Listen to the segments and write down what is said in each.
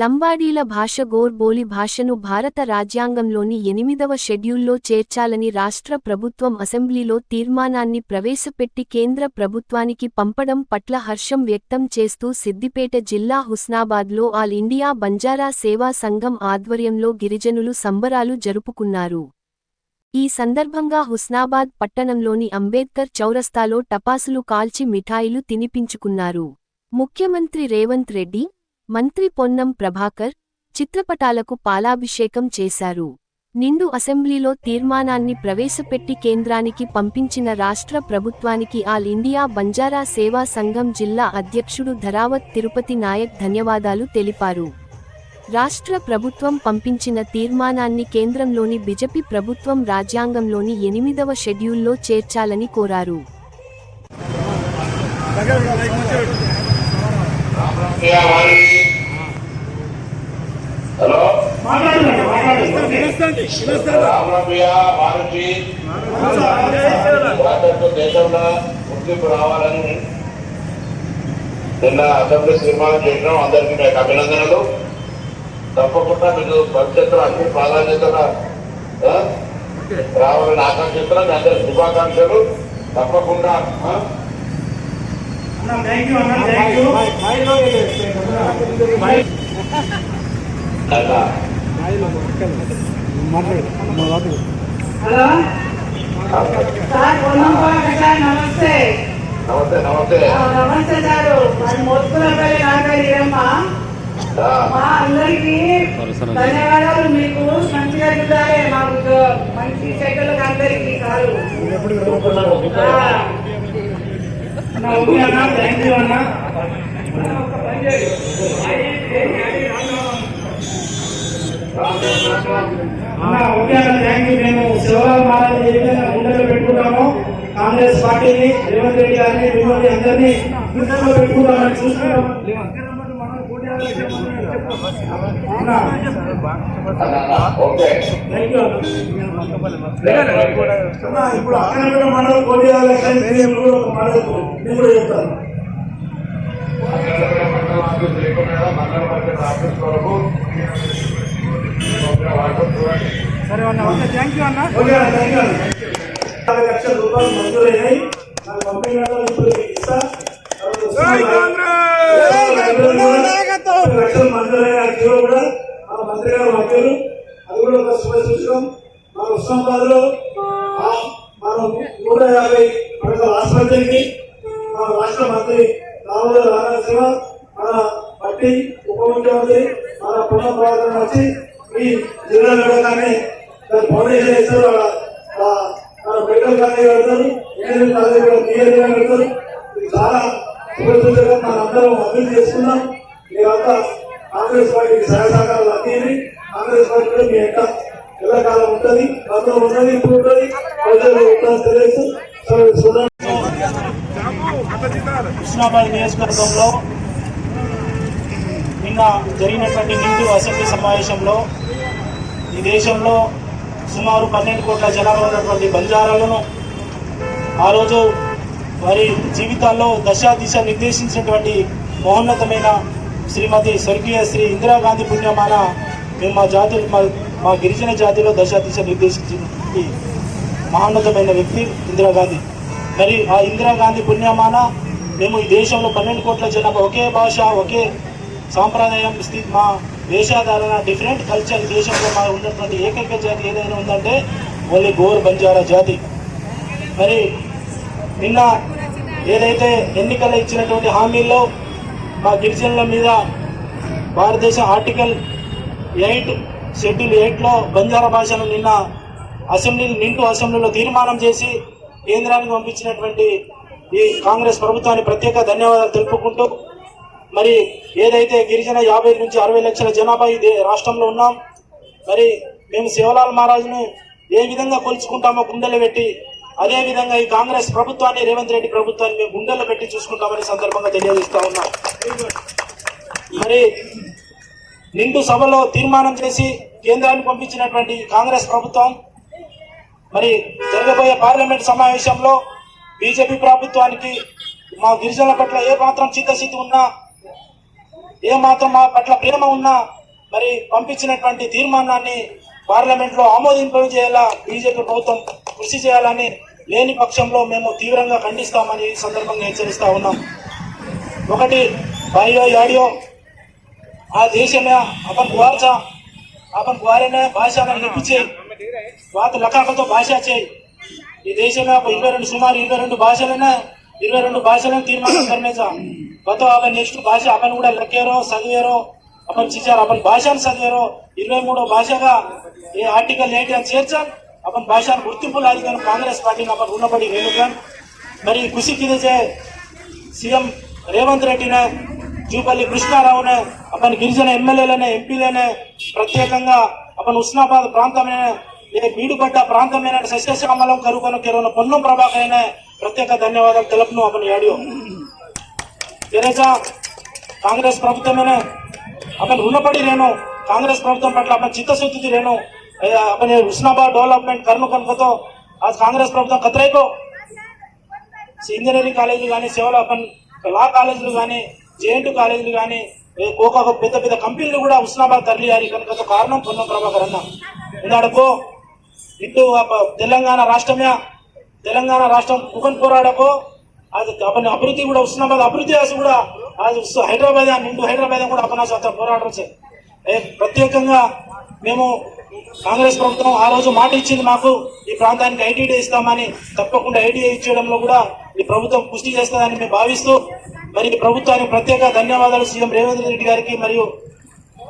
లంబాడీల భాష గోర్బోలి భాషను భారత రాజ్యాంగంలోని ఎనిమిదవ షెడ్యూల్లో చేర్చాలని రాష్ట్ర ప్రభుత్వం అసెంబ్లీలో తీర్మానాన్ని ప్రవేశపెట్టి కేంద్ర ప్రభుత్వానికి పంపడం పట్ల హర్షం వ్యక్తం చేస్తూ సిద్దిపేట జిల్లా హుస్నాబాద్లో ఆల్ ఇండియా బంజారా సేవా సంఘం ఆధ్వర్యంలో గిరిజనులు సంబరాలు జరుపుకున్నారు. ఈ సందర్భంగా హుస్నాబాద్ పట్టణంలోని అంబేద్కర్ చౌరస్తాలో టపాసులు కాల్చి మిఠాయిలు తినిపించుకున్నారు. ముఖ్యమంత్రి రేవంత్ రెడ్డి మంత్రి పొన్నం ప్రభాకర్ చిత్రపటాలకు పాలాభిషేకం చేశారు. నిండు అసెంబ్లీలో తీర్మానాన్ని ప్రవేశపెట్టి కేంద్రానికి పంపించిన రాష్ట్ర ప్రభుత్వానికి ఆల్ ఇండియా బంజారా సేవా సంఘం జిల్లా అధ్యక్షుడు ధరావత్ తిరుపతి నాయక్ ధన్యవాదాలు తెలిపారు. రాష్ట్ర ప్రభుత్వం పంపించిన తీర్మానాన్ని కేంద్రంలోని బిజెపి ప్రభుత్వం రాజ్యాంగంలోని ఎనిమిదవ షెడ్యూల్లో చేర్చాలని కోరారు. హలో దేశంలో గుర్తింపు రావాలని నిన్న అసెంబ్లీ తీర్మానం చేసినాం అందరికీ మీకు అభినందనలు తప్పకుండా మీకు భవిష్యత్తులో అన్ని ప్రాధాన్యతగా ఆ, రావాలని ఆకాంక్షిస్తున్నాం మీ అందరి శుభాకాంక్షలు తప్పకుండా ఆ, అన్న థ్యాంక్ యూ అన్న థ్యాంక్ యూ అలా. హలో? సార్ పొన్నంపాటి సార్ నమస్తే. నమస్తే నమస్తే. నమస్తే సారు. మరి మొత్తుకున్నపల్లి నా పేరు ఈరమ్మ ఆ, మా అందరికి ధన్యవాదాలు. మీకు మంచిగా చూడాలి మాకు మంచి చెడ్డలకు అందరికి అన్న థ్యాంక్ యూ అన్న. అన్న ఓకే అన్న థ్యాంక్ యూ మేము శివరాం మహారాజ్ ఏ విధంగా కాంగ్రెస్ పార్టీని రేవంత్ రెడ్డి గారిని మిమ్మల్ని అందరినీ గుండెల్లో పెట్టుకుంటామని చూస్తున్నాం. ఇప్పుడు అక్కడ మండలం పోటీ కూడా ఒక మండలం సరే ఓకే అన్న. థ్యాంక్ యూ అన్న. యాభై లక్షల రూపాయలు మంజూరైనాయి. నాకు పంపిణీ ఇప్పుడు ఇస్తా. లక్షలు మంజూరైన జీవో కూడా మా మంత్రి గారు పంపారు అది కూడా ఒక శుభ మన ఉస్మాబాద్లో మనం నూట యాభై పడకల ఆసుపత్రికి మన రాష్ట్ర మంత్రి రామోదర్ రామనరసింహ మన పట్టి ఉప ముఖ్యమంత్రి మన పునః ప్రవర్తన వచ్చి జిల్లాలో కానీ ఫౌండేషన్ ఇస్తారు మెడికల్ కాలేజ్ పెడతారు ఇంజనీరింగ్ కూడా చాలా అందరం అభివృద్ధి చేసుకున్నాం. మీరంతా కాంగ్రెస్ పార్టీకి సహాయ సహకారాలు అందింది కాంగ్రెస్ మీ యొక్క ఎల్లకాలం ఉంటుంది గతంలో ఉన్నది ఇప్పుడు ఉంటుంది. ప్రజలు ఉంటుంది నియోజకవర్గంలో నిన్న జరిగినటువంటి హిందూ అసెంబ్లీ సమావేశంలో ఈ దేశంలో సుమారు పన్నెండు కోట్ల జనాభా ఉన్నటువంటి బంజారాలను ఆ రోజు వారి జీవితాల్లో దశ దిశ నిర్దేశించినటువంటి మహోన్నతమైన శ్రీమతి స్వర్గీయ శ్రీ ఇందిరాగాంధీ పుణ్యమాన మేము మా జాతి మా మా గిరిజన జాతిలో దశ దిశ నిర్దేశించినటువంటి మహోన్నతమైన వ్యక్తి ఇందిరాగాంధీ మరి ఆ ఇందిరాగాంధీ పుణ్యమాన మేము ఈ దేశంలో పన్నెండు కోట్ల జనాభా ఒకే భాష ఒకే సాంప్రదాయం స్థితి మా వేషాధారణ డిఫరెంట్ కల్చర్ దేశంలో మా ఉన్నటువంటి ఏకైక జాతి ఏదైనా ఉందంటే ఓన్లీ గోర్ బంజారా జాతి. మరి నిన్న ఏదైతే ఎన్నికలు ఇచ్చినటువంటి హామీల్లో మా గిరిజనుల మీద భారతదేశం ఆర్టికల్ ఎయిట్ షెడ్యూల్ ఎయిట్లో బంజారా భాషను నిన్న అసెంబ్లీ నింటూ అసెంబ్లీలో తీర్మానం చేసి కేంద్రానికి పంపించినటువంటి ఈ కాంగ్రెస్ ప్రభుత్వానికి ప్రత్యేక ధన్యవాదాలు తెలుపుకుంటూ మరి ఏదైతే గిరిజన యాభై నుంచి అరవై లక్షల జనాభా ఈ రాష్ట్రంలో ఉన్నాం మరి మేము శివలాల్ మహారాజును ఏ విధంగా కొలుచుకుంటామో గుండెలు పెట్టి అదే విధంగా ఈ కాంగ్రెస్ ప్రభుత్వాన్ని రేవంత్ రెడ్డి ప్రభుత్వాన్ని మేము గుండెలు పెట్టి చూసుకుంటామని సందర్భంగా తెలియజేస్తా ఉన్నాం. మరి నిండు సభలో తీర్మానం చేసి కేంద్రాన్ని పంపించినటువంటి కాంగ్రెస్ ప్రభుత్వం మరి జరగబోయే పార్లమెంట్ సమావేశంలో బీజేపీ ప్రభుత్వానికి మా గిరిజనుల పట్ల ఏ మాత్రం చిత్తశుద్ధి ఉన్నా ఏమాత్రం మా పట్ల ప్రేమ ఉన్నా మరి పంపించినటువంటి తీర్మానాన్ని పార్లమెంట్లో ఆమోదింపజేయాలా బీజేపీ ప్రభుత్వం కృషి చేయాలని లేని పక్షంలో మేము తీవ్రంగా ఖండిస్తామని ఈ సందర్భంగా హెచ్చరిస్తా ఉన్నాం. ఒకటి బాయో యాడియో ఆ దేశమే అతను గువార్చా అతను గువారేనే భాష నడిపించి వాత లకాకతో భాష చేయి. ఈ దేశమే ఇరవై రెండు సుమారు ఇరవై రెండు భాషలైనా ఇరవై రెండు భాషలను తీర్మానం కర్మేజా మొత్తం ఆమె నెక్స్ట్ భాష ఆమెను కూడా లెక్కారు చదివారు అప్పని చేశారు అప్పని భాషను చదివారు ఇరవై మూడో భాషగా ఏ ఆర్టికల్ ఏంటి అని చేర్చాలి అప్పని భాషను గుర్తింపు కానీ కాంగ్రెస్ పార్టీని అప్పని ఉన్నపడి వేణుకాన్ మరి కృషి కిదిచే సీఎం రేవంత్ రెడ్డినే జూపల్లి కృష్ణారావునే అమ్మని గిరిజన ఎమ్మెల్యేలనే ఎంపీలనే ప్రత్యేకంగా అప్పని ఉస్నాబాద్ ప్రాంతమే బీడుగడ్డ ప్రాంతమైన సస్యశ్యామలం కరువుకొన కెరవన పొన్నం ప్రభాకరనే ప్రత్యేక ధన్యవాదాలు తెలుపును అప్పని యాడియో తెరేసా కాంగ్రెస్ ప్రభుత్వమేనే. అతను రుణపడి రేను కాంగ్రెస్ ప్రభుత్వం పట్ల అతను చిత్తశుద్ధి రేను అతని హుస్నాబాద్ డెవలప్మెంట్ కర్మ కనుకతో ఆ కాంగ్రెస్ ప్రభుత్వం కత్రైకో ఇంజనీరింగ్ కాలేజీలు కానీ సేవలు అతను లా కాలేజీలు కానీ జేఎన్టీ కాలేజీలు కానీ ఒక పెద్ద పెద్ద కంపెనీలు కూడా ఉస్నాబాద్ తరలియాలి కనుక కారణం పొన్నం ప్రభాకర్ అన్న. ఇందాడకు ఇటు తెలంగాణ రాష్ట్రమే తెలంగాణ రాష్ట్రం కుకన్ పోరాడకో. అది అపన అభివృద్ధి కూడా ఉస్నాబాద్ అభివృద్ధి ఆశ కూడా అది ఉస్- హైదరాబాద్ నిండు హైదరాబాద్ కూడా అపనాశ పోరాడచ్చు ప్రత్యేకంగా మేము కాంగ్రెస్ ప్రభుత్వం ఆ రోజు మాట ఇచ్చింది మాకు ఈ ప్రాంతానికి ఐటీడీ ఇస్తామని తప్పకుండా ఐటీఐ ఇచ్చేయడంలో కూడా ఈ ప్రభుత్వం కృషి చేస్తుందని మేము భావిస్తూ మరి ఈ ప్రభుత్వానికి ప్రత్యేక ధన్యవాదాలు సీఎం రేవంత్ రెడ్డి గారికి మరియు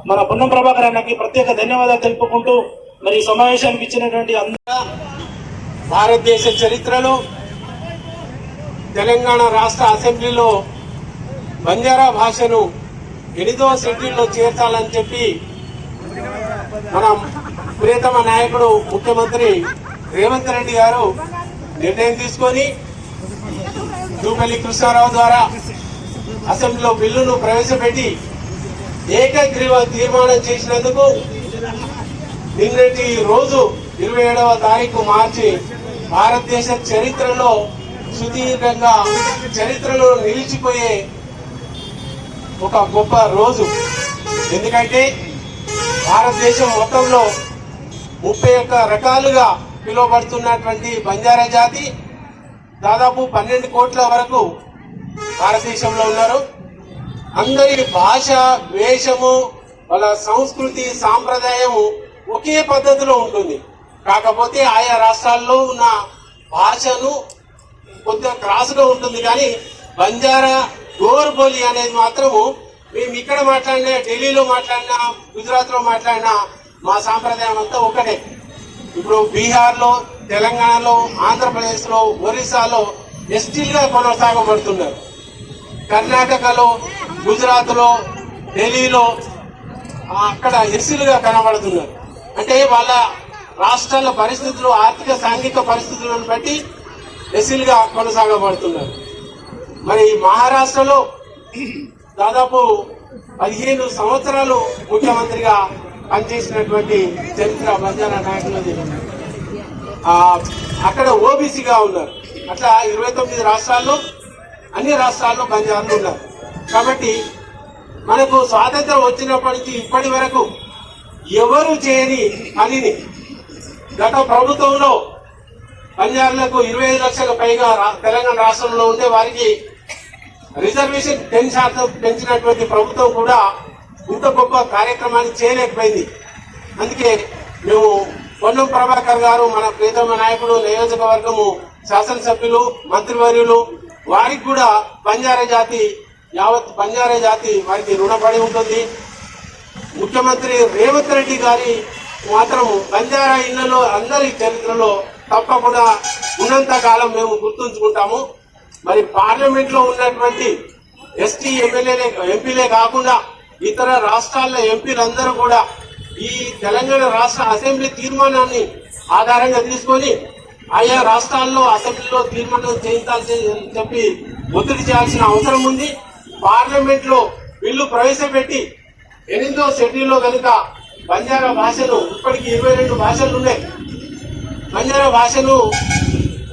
మన పొన్నం ప్రభాకర్ అన్నకి ప్రత్యేక ధన్యవాదాలు తెలుపుకుంటూ మరి సమావేశానికి ఇచ్చినటువంటి అందరూ భారతదేశ చరిత్రలో తెలంగాణ రాష్ట్ర అసెంబ్లీలో బంజారా భాషను ఎనిమిదో షెడ్యూల్లో చేర్చాలని చెప్పి మన ప్రియతమ నాయకుడు ముఖ్యమంత్రి రేవంత్ రెడ్డి గారు నిర్ణయం తీసుకొని దూపల్లి కృష్ణారావు ద్వారా అసెంబ్లీలో బిల్లును ప్రవేశపెట్టి ఏకగ్రీవ తీర్మానం చేసినందుకు నిన్నటి రోజు ఇరవై ఏడవ తారీఖు మార్చి భారతదేశ చరిత్రలో సుదీర్ఘంగా చరిత్రలో నిలిచిపోయే ఒక గొప్ప రోజు. ఎందుకంటే భారతదేశం మొత్తంలో ముప్పై ఒక్క రకాలుగా పిలువబడుతున్నటువంటి బంజారా జాతి దాదాపు పన్నెండు కోట్ల వరకు భారతదేశంలో ఉన్నారు. అందరి భాష వేషము వాళ్ళ సంస్కృతి సాంప్రదాయము ఒకే పద్ధతిలో ఉంటుంది. కాకపోతే ఆయా రాష్ట్రాల్లో ఉన్న భాషను కొద్దిగా క్రాస్గా ఉంటుంది కానీ బంజారా గోర్బోలి అనేది మాత్రము మేము ఇక్కడ మాట్లాడినా ఢిల్లీలో మాట్లాడినా గుజరాత్లో మాట్లాడినా మా సాంప్రదాయం అంతా ఒకటే. ఇప్పుడు బీహార్లో తెలంగాణలో ఆంధ్రప్రదేశ్లో ఒరిస్సాలో ఎస్టీలుగా కొనసాగబడుతున్నారు. కర్ణాటకలో గుజరాత్లో ఢిల్లీలో అక్కడ ఎస్సీలుగా కనబడుతున్నారు. అంటే వాళ్ళ రాష్ట్రాల పరిస్థితులు ఆర్థిక సాంఘిక పరిస్థితులను బట్టి ఎస్సీలుగా కొనసాగబడుతున్నారు. మరి మహారాష్ట్రలో దాదాపు పదిహేను సంవత్సరాలు ముఖ్యమంత్రిగా పనిచేసినటువంటి చరిత్ర బంజారా నాయకులది అక్కడ ఓబీసీగా ఉన్నారు. అట్లా ఇరవై తొమ్మిది రాష్ట్రాల్లో అన్ని రాష్ట్రాల్లో బంజారాలు ఉన్నారు. కాబట్టి మనకు స్వాతంత్రం వచ్చినప్పటి నుంచి ఇప్పటి వరకు ఎవరు చేయని పనిని గత ప్రభుత్వంలో పనిదారులకు ఇరవై ఐదు లక్షల పైగా రా- తెలంగాణ రాష్ట్రంలో ఉంటే వారికి రిజర్వేషన్ టెన్ శాతం పెంచినటువంటి ప్రభుత్వం కూడా ఇంత గొప్ప కార్యక్రమాన్ని చేయలేకపోయింది. అందుకే మేము పొన్నం ప్రభాకర్ గారు మన ప్రియతమ నాయకుడు నియోజకవర్గము శాసనసభ్యులు మంత్రివర్యులు వారికి కూడా బంజారా జాతి యావత్ బంజారా జాతి వారికి రుణపడి ఉంటుంది. ముఖ్యమంత్రి రేవంత్ రెడ్డి గారి మాత్రం బంజారా ఇళ్ళలో అందరి చరిత్రలో తప్పకుండా ఉన్నంత కాలం మేము గుర్తుంచుకుంటాము. మరి పార్లమెంట్లో ఉన్నటువంటి ఎస్టీ ఎమ్మెల్యేలే ఎంపీలే కాకుండా ఇతర రాష్ట్రాల ఎంపీలందరూ కూడా ఈ తెలంగాణ రాష్ట్ర అసెంబ్లీ తీర్మానాన్ని ఆధారంగా తీసుకొని ఆయా రాష్ట్రాల్లో అసెంబ్లీలో తీర్మానం చేయించాల్సి చెప్పి ఒత్తిడి చేయాల్సిన అవసరం ఉంది. పార్లమెంట్లో బిల్లు ప్రవేశపెట్టి ఎనిమిదో షెడ్యూల్లో కనుక బంజారా భాషలు ఇప్పటికీ ఇరవై రెండు భాషలు ఉన్నాయి. బంజారా భాషను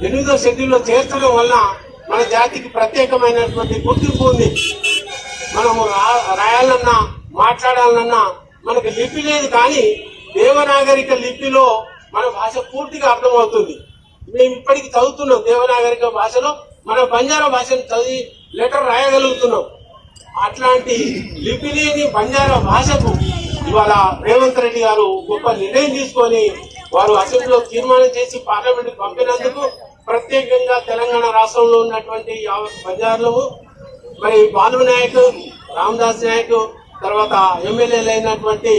ఎనిమిదో షెడ్యూల్లో చేర్చడం వలన మన జాతికి ప్రత్యేకమైనటువంటి గుర్తింపు ఉంది. మనము రా- రాయాలన్నా మాట్లాడాలన్నా మనకు లిపి లేదు కానీ దేవనాగరిక లిపిలో మన భాష పూర్తిగా అర్థమవుతుంది. మేము ఇప్పటికి చదువుతున్నాం దేవనాగరిక భాషలో మన బంజారా భాషను చదివి లెటర్ రాయగలుగుతున్నాం. అట్లాంటి లిపి లేని బంజారా భాషకు ఇవాళ రేవంత్ రెడ్డి గారు గొప్ప నిర్ణయం తీసుకొని వారు అసెంబ్లీలో తీర్మానం చేసి పార్లమెంట్ పంపినందుకు ప్రత్యేకంగా తెలంగాణ రాష్ట్రంలో ఉన్నటువంటి బజార్లు మరి బాలు నాయక్ రామదాస్ నాయక్ తర్వాత ఎమ్మెల్యేలు అయినటువంటి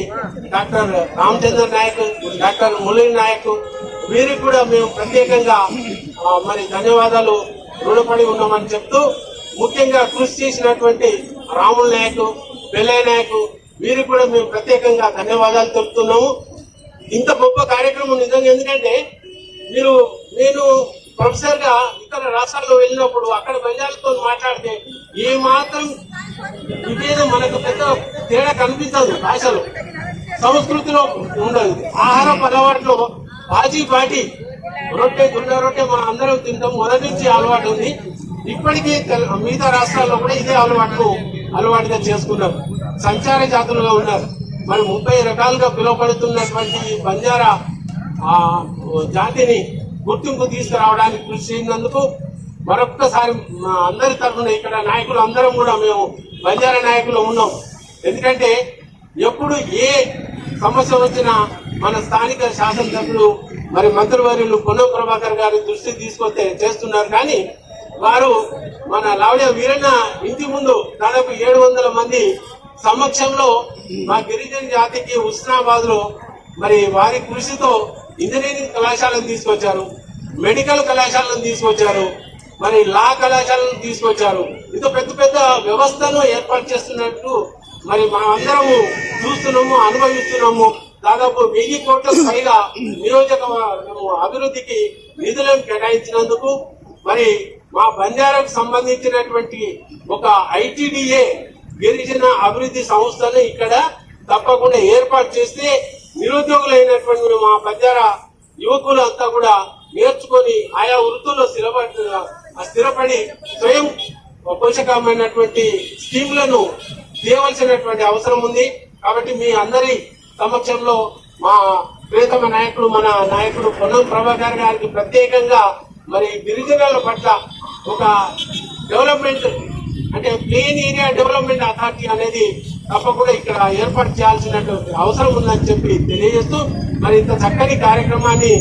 డాక్టర్ రామచంద్ర నాయక్ డాక్టర్ మురళీ నాయక్ వీరికి కూడా మేము ప్రత్యేకంగా మరి ధన్యవాదాలు రుణపడి ఉన్నామని చెప్తూ ముఖ్యంగా కృషి చేసినటువంటి రాముల నాయక్ బెల్లయ్య నాయక్ వీరికి కూడా మేము ప్రత్యేకంగా ధన్యవాదాలు తెలుపుతున్నాము. ఇంత గొప్ప కార్యక్రమం నిజంగా ఎందుకంటే మీరు నేను ప్రొఫెసర్గా ఇతర రాష్ట్రాల్లో వెళ్ళినప్పుడు అక్కడ ప్రజలతో మాట్లాడితే ఏ మాత్రం విభేదం మనకు పెద్ద తేడా కనిపించదు భాషలో. సంస్కృతిలో ఉండదు. ఆహార అలవాట్లో బాజీ బాటి రొట్టె గుండె రొట్టె మనం అందరం తింటాం మొదటి నుంచి అలవాటు ఉంది. ఇప్పటికీ మిగతా రాష్ట్రాల్లో కూడా ఇదే అలవాటు అలవాటుగా చేసుకున్నారు సంచార జాతులుగా ఉన్నారు. మరి ముప్పై రకాలుగా పిలువబడుతున్నటువంటి బంజారా జాతిని గుర్తింపు తీసుకురావడానికి కృషి చేసినందుకు మరొక్కసారి అందరి తరఫున ఇక్కడ నాయకులు అందరం కూడా మేము బంజారా నాయకులు ఉన్నాం. ఎందుకంటే ఎప్పుడు ఏ సమస్య వచ్చినా మన స్థానిక శాసనసభ్యులు మరి మంత్రివర్యులు పొన్నం ప్రభాకర్ గారి దృష్టి తీసుకొస్తే చేస్తున్నారు. కానీ వారు మన లావడే వీరన్న ఇంటి ముందు దాదాపు ఏడు వందల మంది సమక్షంలో మా గిరిజన జాతికి హుస్నాబాద్లో మరి వారి కృషితో ఇంజనీరింగ్ కళాశాలను తీసుకొచ్చారు మెడికల్ కళాశాలను తీసుకొచ్చారు మరి లా కళాశాలను తీసుకొచ్చారు. ఇంత పెద్ద పెద్ద వ్యవస్థను ఏర్పాటు చేస్తున్నట్లు మరి మనమందరము చూస్తున్నాము అనుభవిస్తున్నాము. దాదాపు వెయ్యి కోట్ల పైగా నియోజకవర్గం అభివృద్ధికి నిధులను కేటాయించినందుకు మరి మా బంజారాకు సంబంధించినటువంటి ఒక ఐటీడీఏ గిరిజన అభివృద్ధి సంస్థను ఇక్కడ తప్పకుండా ఏర్పాటు చేస్తే నిరుద్యోగులైనటువంటి మా బంజారా యువకులు అంతా కూడా నేర్చుకొని ఆయా వృత్తుల్లో స్థిరపడి స్థిరపడి స్వయం పోషకమైనటువంటి స్కీమ్లను తీయవలసినటువంటి అవసరం ఉంది. కాబట్టి మీ అందరి సమక్షంలో మా ప్రియతమ నాయకుడు మన నాయకుడు పొన్నం ప్రభాకర్ గారికి ప్రత్యేకంగా మరి గిరిజనుల పట్ల ఒక డెవలప్మెంట్ అంటే ప్లేన్ ఏరియా డెవలప్మెంట్ అథారిటీ అనేది తప్పకుండా ఇక్కడ ఏర్పాటు చేయాల్సినటువంటి అవసరం ఉందని చెప్పి తెలియజేస్తూ మరి ఇంత చక్కని కార్యక్రమాన్ని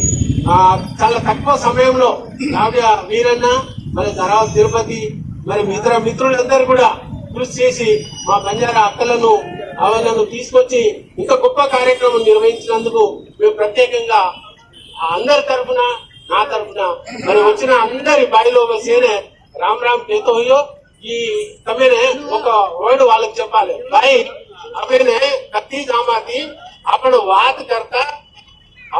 చాలా తక్కువ సమయంలో కావ్య వీరన్న మరి తర్వాత తిరుపతి మరి ఇతర మిత్రులందరూ కూడా కృషి చేసి మా బంజారా అక్కలను అవన్నను తీసుకొచ్చి ఇంత గొప్ప కార్యక్రమం నిర్వహించినందుకు మేము ప్రత్యేకంగా ఆ అందరి తరఫున నా తరఫున మరి వచ్చిన అందరి బాయిలో సేనే రామ్ రామ్ కేతో ఈ తమనే ఒక వర్డ్ వాళ్ళకి చెప్పాలి లైన్ అప్పుడే కత్తి జామాతి అప్పుడు వాత కర్త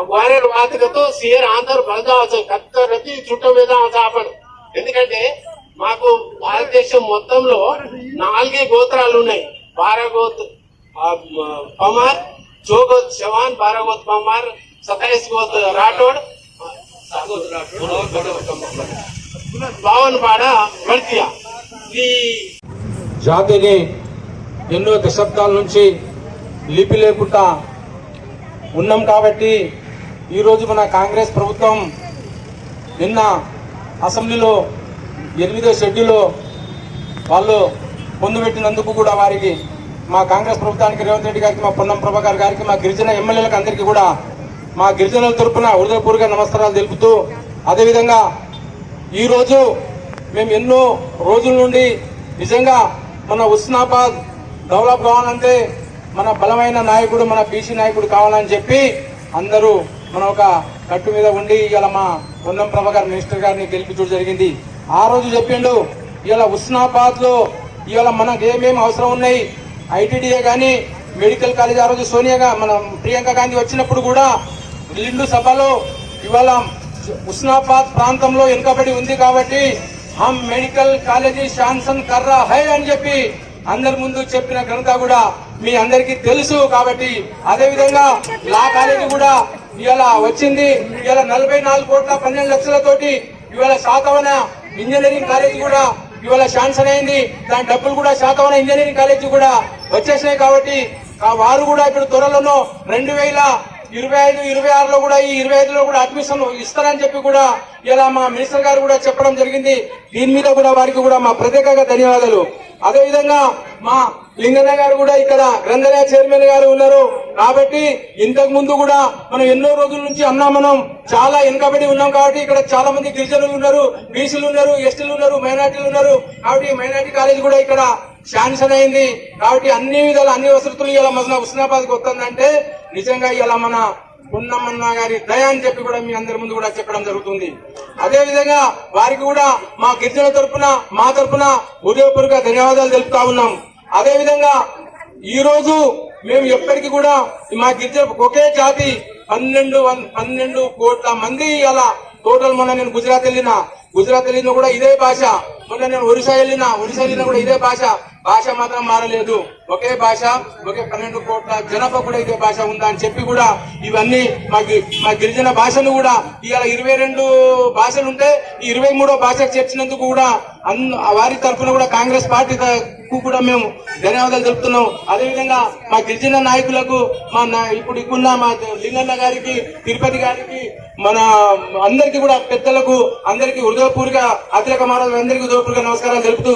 వారే వాత కతో సియర్ ఆంధ్ర బలదావచ్చు కత్త రతి చుట్టం మీద ఆపడు ఎందుకంటే మాకు భారతదేశం మొత్తంలో నాలుగే గోత్రాలు ఉన్నాయి బారాగోత్ పమార్ చోగోత్ చవాన్ బారాగోత్ పమార్ సతాయిస్ గోత్ రాఠోడ్ బావన్ పాడ వర్తియా జాతిని ఎన్నో దశాబ్దాల నుంచి లిపి లేకుండా ఉన్నాం కాబట్టి ఈరోజు మన కాంగ్రెస్ ప్రభుత్వం నిన్న అసెంబ్లీలో ఎనిమిదో షెడ్యూల్లో వాళ్ళు పొందుపెట్టినందుకు కూడా వారికి మా కాంగ్రెస్ ప్రభుత్వానికి రేవంత్ రెడ్డి గారికి మా పొన్నం ప్రభాకర్ గారికి మా గిరిజన ఎమ్మెల్యేలకు అందరికీ కూడా మా గిరిజనుల తరపున హృదయపూర్వక నమస్కారాలు తెలుపుతూ అదేవిధంగా ఈరోజు మేము ఎన్నో రోజుల నుండి నిజంగా మన ఉస్నాబాద్ డెవలప్ కావాలంటే మన బలమైన నాయకుడు మన బీసీ నాయకుడు కావాలని చెప్పి అందరూ మన ఒక కట్టు మీద ఉండి ఇవాళ మా పొన్నం ప్రభాకర్ మినిస్టర్ గారిని గెలిపించడం జరిగింది. ఆ రోజు చెప్పిండు ఇవాళ ఉస్నాబాద్లో ఇవాళ మనకు ఏమేమి అవసరం ఉన్నాయి? ఐటీడీఏ కానీ మెడికల్ కాలేజ్ ఆ రోజు సోనియా మన ప్రియాంక గాంధీ వచ్చినప్పుడు కూడా నిండు సభలో ఇవాళ ఉస్నాబాద్ ప్రాంతంలో వెనుకబడి ఉంది కాబట్టి హమ్ మెడికల్ కాలేజీ శాంసన్ కర్రా హై అని చెప్పి అందరి ముందు చెప్పిన ఘనత కూడా మీ అందరికీ తెలుసు కాబట్టి అదే విధంగా లా కాలేజీ కూడా ఇవాళ వచ్చింది. ఇవాళ నలభై నాలుగు కోట్ల పన్నెండు లక్షలతోటి ఇవాళ శాతవన ఇంజనీరింగ్ కాలేజీ కూడా ఇవాళ శాంక్షన్ అయింది. దాని డబ్బులు కూడా శాతవన ఇంజనీరింగ్ కాలేజీ కూడా వచ్చేసినాయి కాబట్టి వారు కూడా ఇప్పుడు త్వరలోనో రెండు వేల ఇరవై ఐదు ఇరవై ఆరులో కూడా ఈ ఇరవై ఐదులో కూడా అడ్మిషన్ ఇస్తారని చెప్పి కూడా ఇలా మా మినిస్టర్ గారు కూడా చెప్పడం జరిగింది. దీని మీద కూడా వారికి కూడా మా ప్రత్యేకంగా ధన్యవాదాలు. అదేవిధంగా మా లింగన్న గారు కూడా ఇక్కడ గ్రంథాలయ చైర్మన్ గారు ఉన్నారు. కాబట్టి ఇంతకు ముందు కూడా మనం ఎన్నో రోజుల నుంచి అన్నా మనం చాలా వెనుకబడి ఉన్నాం కాబట్టి ఇక్కడ చాలా మంది గిరిజనులు ఉన్నారు బీసీలు ఉన్నారు ఎస్టీలు ఉన్నారు మైనార్టీలు ఉన్నారు. కాబట్టి మైనార్టీ కాలేజ్ కూడా ఇక్కడ శాంక్షన్ అయింది. కాబట్టి అన్ని విధాలు అన్ని వసతులు ఇలా మన హుస్నాబాద్ వస్తుందంటే నిజంగా ఇలా మన పున్నమ్మన్న గారి దయ అని చెప్పి కూడా మీ అందరి ముందు కూడా చెప్పడం జరుగుతుంది. అదే విధంగా వారికి కూడా మా గిరిజన తరపున మా తరపున హృదయపూర్వక ధన్యవాదాలు తెలుపుతా ఉన్నాం. అదే విధంగా ఈ రోజు మేము ఎప్పటికీ కూడా మా గిరిజన ఒకే జాతి పన్నెండు పన్నెండు కోట్ల మంది అలా టోటల్ మొన్న నేను గుజరాత్ వెళ్ళిన గుజరాత్ వెళ్ళిన కూడా ఇదే భాష మొన్న నేను ఒరిస్సా వెళ్ళిన ఒరిస్సా వెళ్ళిన కూడా ఇదే భాష. భాష మాత్రం మారలేదు. ఒకే భాష ఒకే పన్నెండు కోట్ల జనాభా కూడా ఇదే భాష ఉందా అని చెప్పి కూడా ఇవన్నీ మా మా గిరిజన భాషను కూడా ఇవాళ ఇరవై రెండు భాషలు ఉంటే ఈ ఇరవై మూడో భాషకు చేర్చినందుకు కూడా అన్- వారి తరఫున కూడా కాంగ్రెస్ పార్టీ కూడా మేము ధన్యవాదాలు తెలుపుతున్నాం. అదేవిధంగా మా గిరిజన నాయకులకు మా నా- ఇప్పుడు ఇక్కడున్న మా లింగన్న గారికి తిరుపతి గారికి మన అందరికీ కూడా పెద్దలకు అందరికీ హృదయపూర్వక అతిరేక మహారాజు అందరికీ హృదయపూర్వక నమస్కారాలు తెలుపుతూ